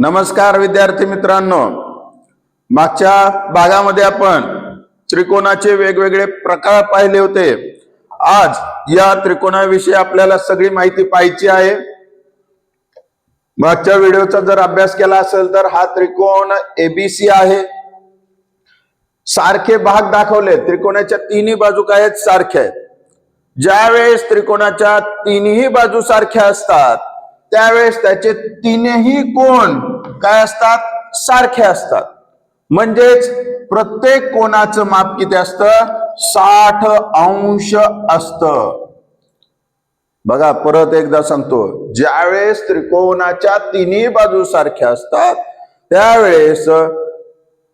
नमस्कार विद्यार्थी मित्रांनो. मागच्या भागामध्ये आपण त्रिकोणाचे वेगवेगळे प्रकार पाहिले होते. आज या त्रिकोणाविषयी आपल्याला सगळी माहिती पाहिजे आहे. मागच्या व्हिडिओचा जर अभ्यास केला असेल तर हा त्रिकोण एबीसी आहे. सारखे भाग दाखवले. त्रिकोणाच्या तिन्ही बाजू काय आहेत? सारख्या आहेत. ज्यावेळेस त्रिकोणाच्या तिन्ही बाजू सारख्या असतात त्यावेळेस त्याचे तीनही कोण काय असतात? सारखे असतात. म्हणजेच प्रत्येक कोणाचं माप किती असतं? साठ अंश असत. बघा परत एकदा सांगतो. ज्यावेळेस त्रिकोणाच्या तिन्ही बाजू सारख्या असतात त्यावेळेस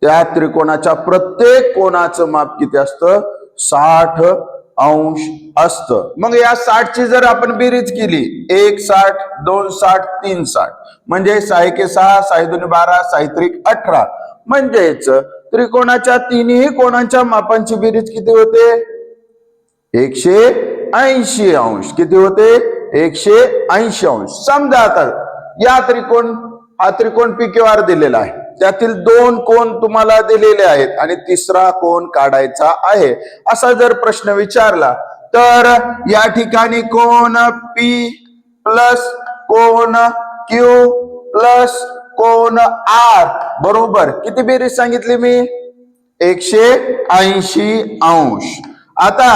त्या त्रिकोणाच्या प्रत्येक कोणाचं माप किती असतं? साठ अंश असतं. मग या साठची जर आपण बेरीज केली एक साठ दोन साठ तीन साठ. म्हणजे सायके सहा साई बारा साहित्रिक अठरा. म्हणजेच त्रिकोणाच्या तिन्ही कोणाच्या मापांची बेरीज किती होते? एकशे ऐंशी अंश. किती होते? एकशे ऐंशी अंश. समजा आता या त्रिकोण हा त्रिकोण पिकेवार दिलेला आहे. त्यातील दोन कोण तुम्हाला दिलेले आहेत आणि तिसरा कोण काढायचा आहे? असा जर प्रश्न विचारला तर या ठिकाणी कोण पी प्लस कोण क्यू प्लस कोण आर बरोबर. किती बेरीज सांगितली मी? एकशे ऐंशी अंश. आता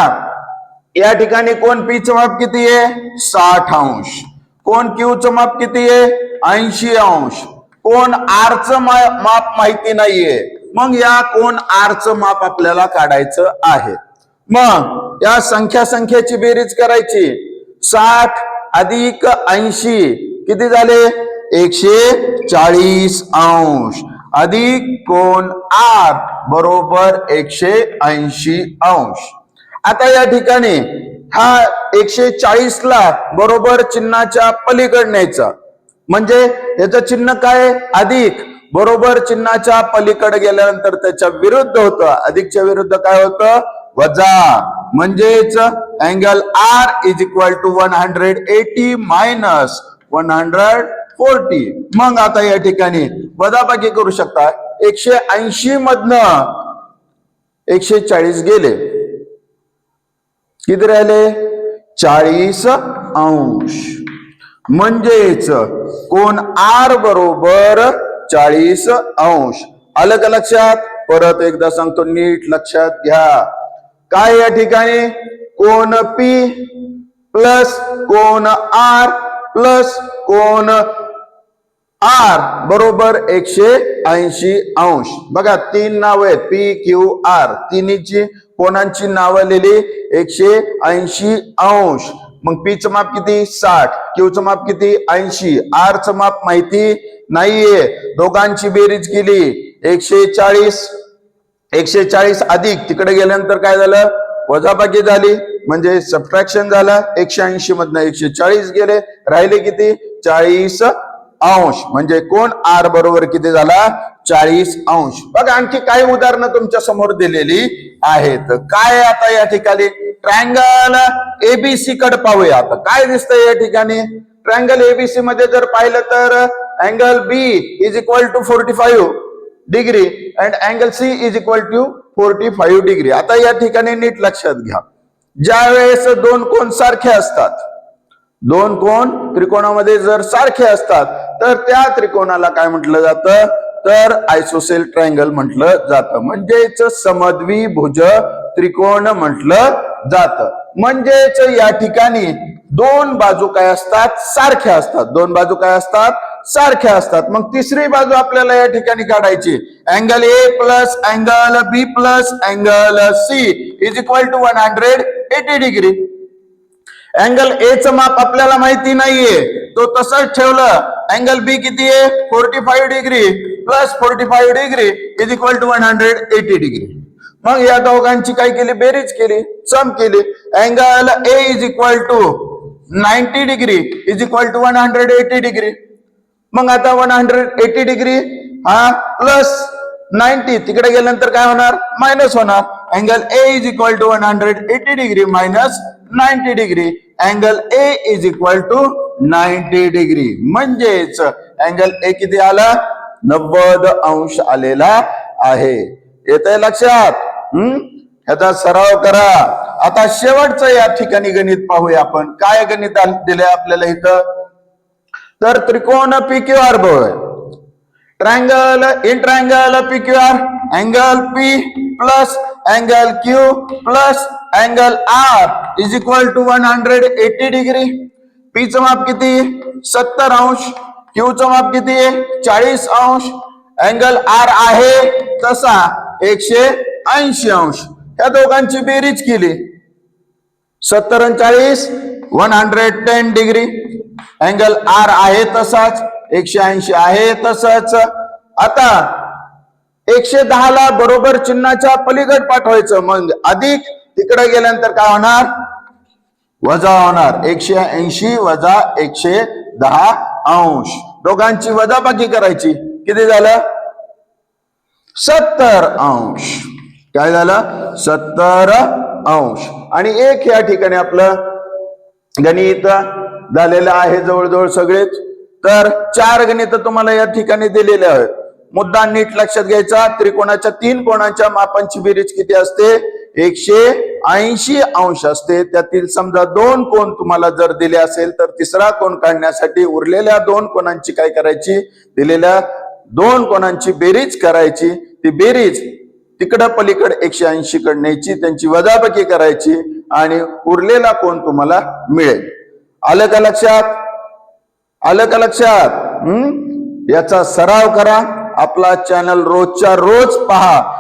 या ठिकाणी कोण पी चं माप किती आहे? साठ अंश. कोण क्यू चं माप किती आहे? ऐंशी अंश. कोण आरचं मा- माप माहिती नाहीये. मग या कोण आरचं माप आपल्याला काढायचं आहे. मग या संख्या संख्येची बेरीज करायची. साठ अधिक ऐंशी किती झाले? एकशे चाळीस अंश. अधिक कोण आर? बरोबर एकशे ऐंशी अंश. आता या ठिकाणी हा एकशे चाळीस ला बरोबर चिन्हाच्या पलीकड न्यायचा म्हणजे याचं चिन्ह काय? अधिक. बरोबर चिन्हाच्या पलीकडे गेल्यानंतर त्याच्या विरुद्ध होतं. अधिकच्या विरुद्ध काय होतं? वजा. म्हणजेच angle R is equal to one hundred eighty minus one hundred forty मग आता या ठिकाणी वजाबाकी करू शकता. एकशे ऐंशी मधनं एकशे चाळीस गेले. किती राहिले? चाळीस अंश. म्हणजेच कोण आर बरोबर चाळीस अंश. आलं का लक्षात परत एकदा सांगतो नीट लक्षात घ्या. काय या ठिकाणी? कोण पी प्लस कोण आर प्लस कोण आर बरोबर एकशे ऐंशी अंश. बघा तीन नाव आहेत. P Q R. तिन्हीची कोणांची नावं लिहिली? एकशे ऐंशी अंश. मग पी चं माप किती? साठ. क्यू माप किती? ऐंशी. आर च माप माहिती नाहीये. दोघांची बेरीज केली. एकशे चाळीस एकशे चाळीस अधिक. तिकडे गेल्यानंतर काय झालं? वजाबाकी झाली. म्हणजे सबट्रॅक्शन झालं. एकशे ऐंशी मधनं एकशे चाळीस गेले. राहिले किती? चाळीस अंश. म्हणजे कोण? आर बरोबर किती झाला? चाळीस अंश. बघा आणखी काही उदाहरणं तुमच्यासमोर दिलेली आहेत. काय आता या ठिकाणी? ट्रायंगल एबीसी कडे पाहूया आता. काय दिसतंय या ठिकाणी? ट्रायंगल एबीसी मध्ये जर पाहिलं तर angle B is equal to forty five degree and angle C is equal to forty five degree आता या ठिकाणी नीट लक्षात घ्या. ज्या वेळेस दोन कोण सारखे असतात दोन कोण त्रिकोणामध्ये जर सारखे असतात तर त्या त्रिकोणाला काय म्हटलं जातं? तर आयसोसेल ट्रायंगल म्हटलं जातं. म्हणजेच समद्वी भुज त्रिकोण म्हटलं जात. म्हणजेच या ठिकाणी दोन बाजू काय असतात? सारख्या असतात. दोन बाजू काय असतात? सारख्या असतात. मग तिसरी बाजू आपल्याला या ठिकाणी काढायची. Angle A plus angle B plus angle C is equal to one hundred eighty degree angle A च माप आपल्याला माहिती नाहीये. तो तसंच ठेवलं. अँगल बी किती आहे? Forty five degree plus forty five degree is equal to one hundred eighty degree मग या दोघांची काय केली? बेरीज केली सम केली. Angle A is equal to ninety degree is equal to one hundred eighty degree मग आता वन हंड्रेड एटी डिग्री हा प्लस नाईन्टी तिकडे गेल्यानंतर काय होणार? मायनस होणार. Angle A is equal to one hundred eighty degree minus ninety degree angle A is equal to ninety degree म्हणजेच angle A किती आला? नव्वद अंश आलेला आहे. येत आहे लक्षात? हम्म ह्याचा सराव करा. आता शेवटचं या ठिकाणी गणित पाहूया आपण. काय गणित दिलंय आपल्याला इथं? तर त्रिकोण पी क्यू आर बघ. Triangle in triangle P Q R angle P plus angle Q plus angle R is equal to one hundred eighty degree P च माप किती? सत्तर अंश. क्यू च माप किती? चाळीस अंश. अँगल आर आहे तसा एकशे ऐंशी अंश. या दोघांची बेरीज केली. सत्तर चाळीस one hundred ten degree. Angle R आहे तसाच एकशे ऐंशी आहे तसंच. आता एकशे दहा ला बरोबर चिन्हाच्या पलीकड पाठवायचं. मग अधिक तिकडे गेल्यानंतर काय होणार? वजा होणार. एकशे ऐंशी वजा एकशे दहा अंश. दोघांची वजाबाकी करायची. किती झालं? सत्तर अंश. काय झालं? सत्तर अंश. आणि एक या ठिकाणी आपलं गणित झालेलं आहे जवळजवळ सगळेच. तर चार गणित तुम्हाला या ठिकाणी दिलेले आहेत. मुद्दा नीट लक्षात घ्यायचा. त्रिकोणाच्या तीन कोणाच्या मापांची बेरीज किती असते? एकशे ऐंशी अंश असते. त्यातील समजा दोन कोण तुम्हाला जर दिले असेल तर तिसरा कोण काढण्यासाठी उरलेल्या दोन कोणांची काय करायची? दिलेल्या दोन कोणांची बेरीज करायची. ती बेरीज तिकडं पलीकडे एकशे ऐंशी कड न्यायची त्यांची वजाबाकी करायची आणि उरलेला कोण तुम्हाला मिळेल. आलं का लक्षात? आलं का लक्षात? हम्म याचा सराव करा. आपला चॅनल रोजच्या रोज पहा.